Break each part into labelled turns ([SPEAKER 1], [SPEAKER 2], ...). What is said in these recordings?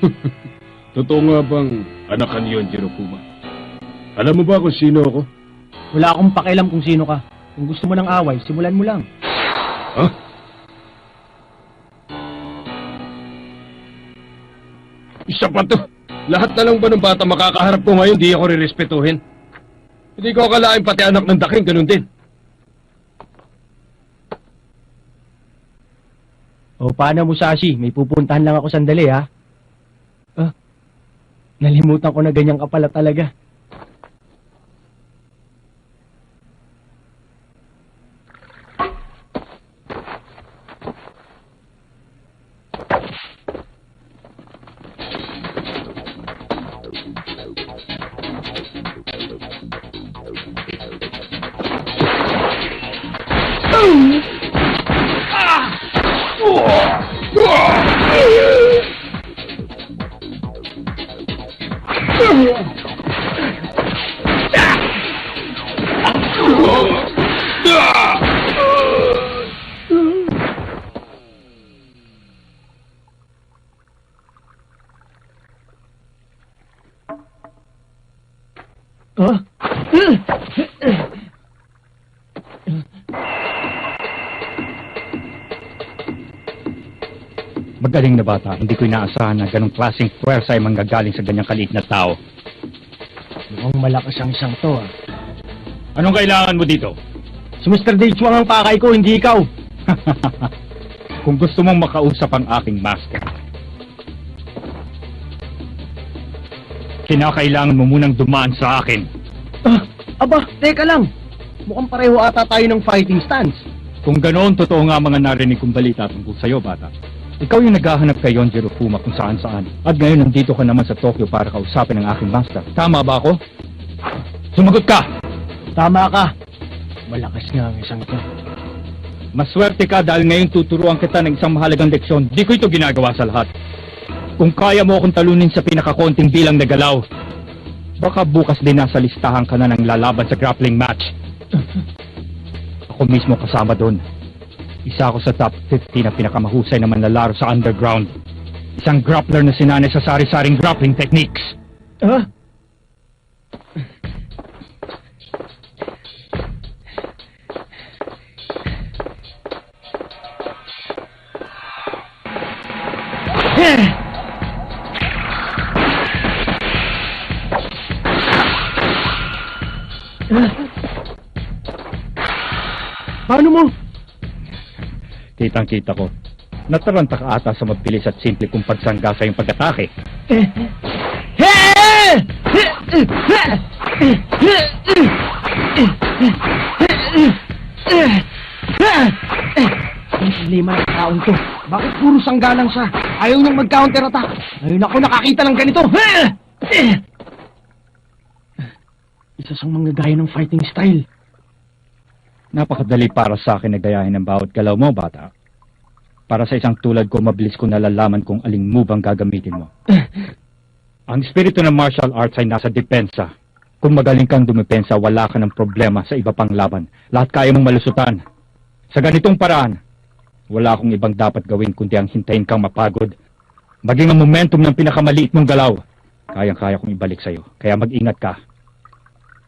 [SPEAKER 1] Totoo nga bang anak ka ni Yonjiro Puma? Alam mo ba kung sino ako?
[SPEAKER 2] Wala akong pakialam kung sino ka. Kung gusto mo ng away, simulan mo lang.
[SPEAKER 1] Ha? Isa pa to. Lahat na lang ba ng bata makakaharap ko ngayon, di ako rirespetuhin? Hindi ko akalain pati anak ng daking, ganun din.
[SPEAKER 2] O paano Musashi? May pupuntahan lang ako sandali ha. Nalimutan ko na ganyan ka pala talaga. Ah?
[SPEAKER 3] Magaling na bata, hindi ko inaasahan na ganong klaseng puwersa ay manggagaling sa ganyang kaliit na tao.
[SPEAKER 2] Mukhang malakas ang isang to ah.
[SPEAKER 3] Anong kailangan mo dito?
[SPEAKER 2] Si Mr. Deichuang ang pakay ko, hindi ikaw.
[SPEAKER 3] Kung gusto mong makausap ang aking master, kinakailangan mo munang dumaan sa akin.
[SPEAKER 2] Ah, aba, teka lang. Mukhang pareho ata tayo ng fighting stance.
[SPEAKER 3] Kung ganoon, totoo nga mga narinig kong balita tungkol sa'yo, bata. Ikaw yung naghahanap kay Yonjiro Puma kung saan saan. At ngayon nandito ka naman sa Tokyo para kausapin ang aking master. Tama ba ako? Sumagot ka!
[SPEAKER 2] Tama ka. Malakas nga ang isang to.
[SPEAKER 3] Maswerte ka dahil ngayon tuturuan kita ng isang mahalagang leksyon. Di ko ito ginagawa sa lahat. Kung kaya mo akong talunin sa pinakakonting bilang na galaw, baka bukas din nasa listahan ka na ng lalaban sa grappling match. Ako mismo kasama doon. Isa ako sa top 50 na pinakamahusay na manlalaro sa underground. Isang grappler na sinanay sa sari-saring grappling techniques.
[SPEAKER 2] Ah?
[SPEAKER 3] Kitang-kita ko. Nataranta ka ata sa mabilis at simple kung pagsangga sa iyong pag-atake.
[SPEAKER 2] Lima ng taon to. Bakit puro sangga lang siya? Ayaw niyang mag-counter attack. Ngayon ako nakakita ng ganito. Isa sang mga gaya ng fighting style.
[SPEAKER 3] Napakadali para sa akin na gayahin ang bawat galaw mo, bata. Para sa isang tulad ko, mabilis ko nalalaman kung aling move ang gagamitin mo. ang espiritu ng martial arts ay nasa depensa. Kung magaling kang dumepensa, wala ka ng problema sa iba pang laban. Lahat kaya mong malusutan. Sa ganitong paraan, wala akong ibang dapat gawin kundi ang hintayin kang mapagod. Maging ang momentum ng pinakamaliit mong galaw. Kayang-kaya kong ibalik sa'yo. Kaya mag-ingat ka.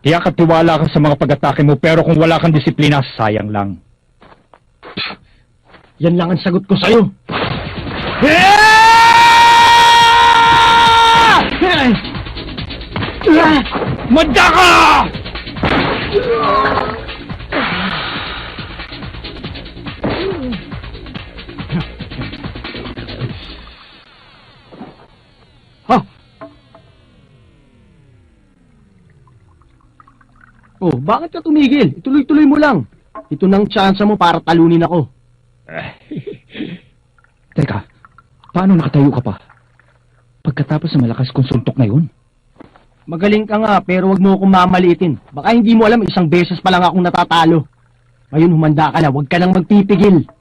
[SPEAKER 3] Kaya katiwala ka sa mga pag-atake mo pero kung wala kang disiplina, sayang lang.
[SPEAKER 2] Yan lang ang sagot ko sa'yo.
[SPEAKER 3] Manda
[SPEAKER 2] bakit ka tumigil? Ituloy-tuloy mo lang. Ito nang tsansa mo para talunin ako.
[SPEAKER 3] Teka, paano nakatayo ka pa? Pagkatapos ng malakas kong suntok na yun?
[SPEAKER 2] Magaling ka nga, pero wag mo akong mamaliitin. Baka hindi mo alam, isang beses pa lang akong natatalo. Ngayon, humanda ka na. Huwag ka nang magpipigil.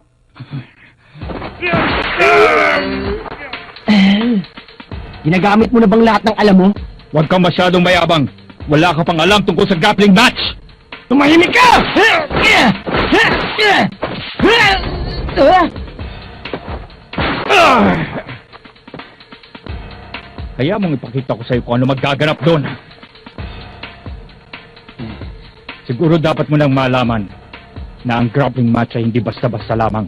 [SPEAKER 2] Ginagamit mo na bang lahat ng alam mo?
[SPEAKER 3] Huwag kang masyadong mayabang. Wala ka pang alam tungkol sa grappling match!
[SPEAKER 2] Tumahimik ka!
[SPEAKER 3] Kaya mong ipakita ko sa'yo kung ano magaganap doon. Siguro dapat mo nang malaman na ang grappling match ay hindi basta-basta lamang.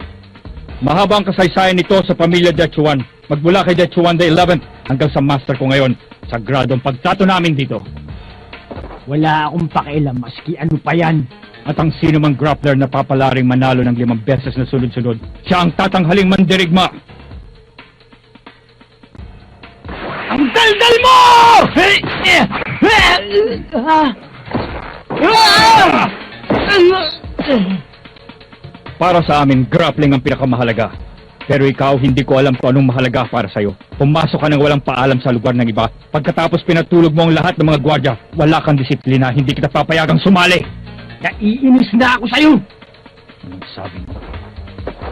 [SPEAKER 3] Mahaba ang kasaysayan nito sa pamilya Dechuan. Magmula kay Dechuan the 11th hanggang sa master ko ngayon. Sagradong pagtato namin dito.
[SPEAKER 2] Wala akong pakialam maski ano pa yan.
[SPEAKER 3] At ang sino mang grappler na papalaring manalo ng limang beses na sunod-sunod, siya ang tatanghaling mandirigma.
[SPEAKER 2] Ang daldal mo!
[SPEAKER 3] Para sa amin, grappling ang pinakamahalaga. Pero ikaw, hindi ko alam kung anong mahalaga para sa'yo. Pumasok ka nang walang paalam sa lugar ng iba. Pagkatapos pinatulog mo ang lahat ng mga gwardya, wala kang disiplina, hindi kita papayagang sumali.
[SPEAKER 2] Naiinis na ako sa'yo!
[SPEAKER 3] Anong sabi mo?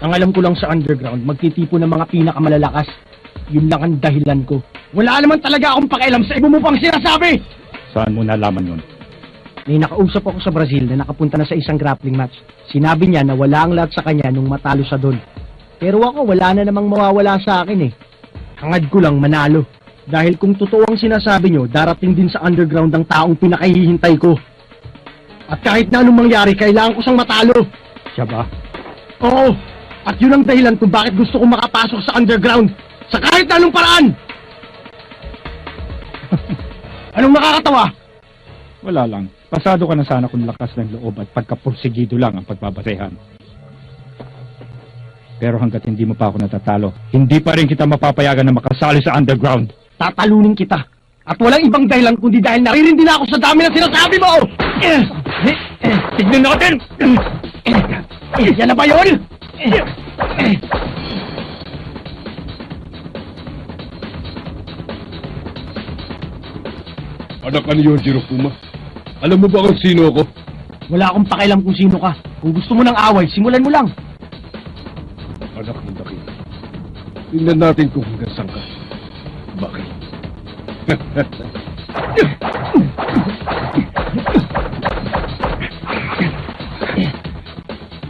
[SPEAKER 2] Ang alam ko lang sa underground, magtitipo ng mga pinakamalalakas. Yun lang ang dahilan ko. Wala naman talaga akong pakialam sa iba mo pang sinasabi!
[SPEAKER 3] Saan mo nalaman yun?
[SPEAKER 2] May nakausap ako sa Brazil na nakapunta na sa isang grappling match. Sinabi niya na wala ang lahat sa kanya nung matalo siya doon. Pero ako, wala na namang mawawala sa akin eh. Hangad ko lang manalo. Dahil kung totoo ang sinasabi niyo, darating din sa underground ang taong pinakahihintay ko. At kahit na anong mangyari, kailangan ko siyang matalo.
[SPEAKER 3] Siya ba?
[SPEAKER 2] Oo! At yun ang dahilan kung bakit gusto kong makapasok sa underground. Sa kahit na anong paraan! anong nakakatawa?
[SPEAKER 3] Wala lang. Pasado ka na sana kung lakas ng loob at pagkapursigido lang ang pagbabasehan. Pero hanggat hindi mo pa ako natatalo, hindi pa rin kita mapapayagan na makasali sa underground.
[SPEAKER 2] tatalunin kita. At walang ibang dahilan kundi dahil naririndi na ako sa dami ng sinasabi mo!
[SPEAKER 3] Tignan natin!
[SPEAKER 2] Yan na ba yun?
[SPEAKER 1] Anak ka ni Yojiro Puma. Alam mo ba kung sino ako?
[SPEAKER 2] Wala akong pakialam kung sino ka. Kung gusto mo ng away, simulan mo lang.
[SPEAKER 1] Anak ng daki. Tingnan natin kung hanggang saan ka. Bakit?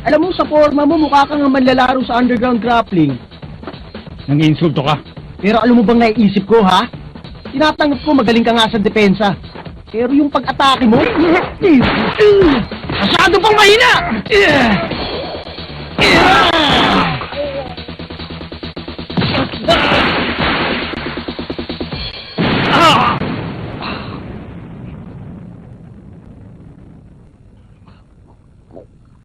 [SPEAKER 2] Alam mo, sa forma mo, mukha kang manlalaro sa underground grappling.
[SPEAKER 3] Nangiinsulto ka.
[SPEAKER 2] Pero alam mo bang naiisip ko, ha? Tinatanggap ko magaling ka nga sa depensa. Pero yung pag-atake mo, masyado pang mahina!